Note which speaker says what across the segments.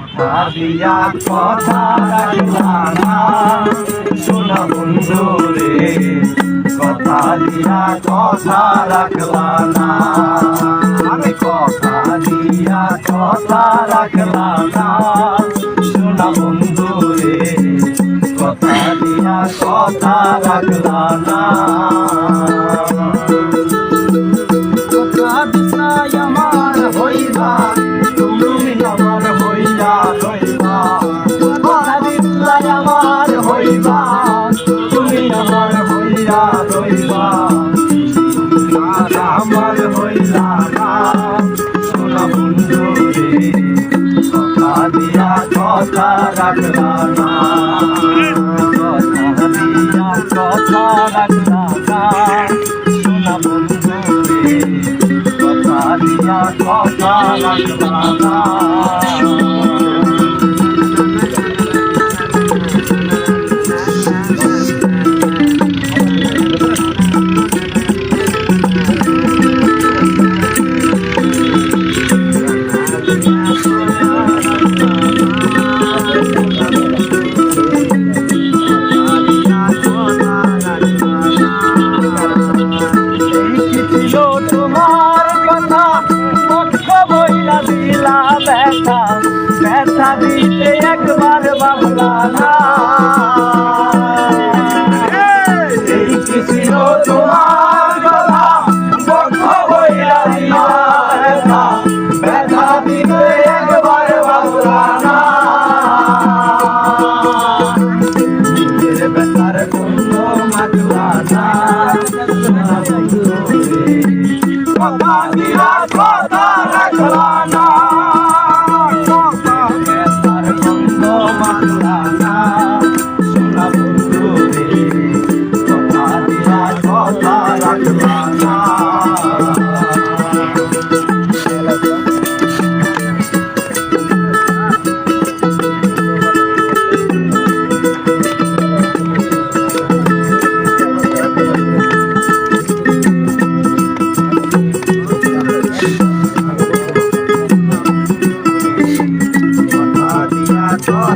Speaker 1: কথা দিয়া কথা রাখলা না। বন্ধু রে, কথা দিয়া কথা রাখলা না। আমি কথা দিয়া কথা রাখলা না। বন্ধু রে, কথা দিয়া কথা রাখলা কথা দিলা ব্যথা ব্যথা দিতে একবার বাবলা না তোমার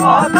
Speaker 1: দিলা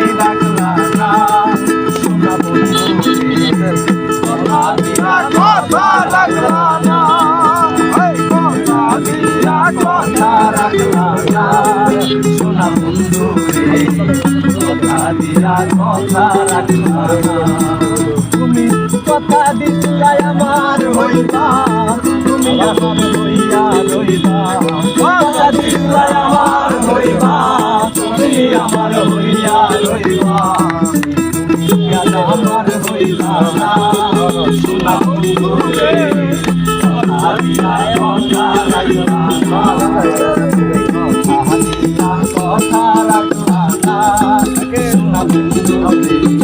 Speaker 1: কথা কথা রাখলা তুমি কথা দিলাই আমার হইবা। তুমি আমার হইয়া রইবা কথা দিলাই আমার হইবা। তুমি আমার হইয়া রইবা আমার হইলা না। সোনা কথা দিয়া কথা সোনা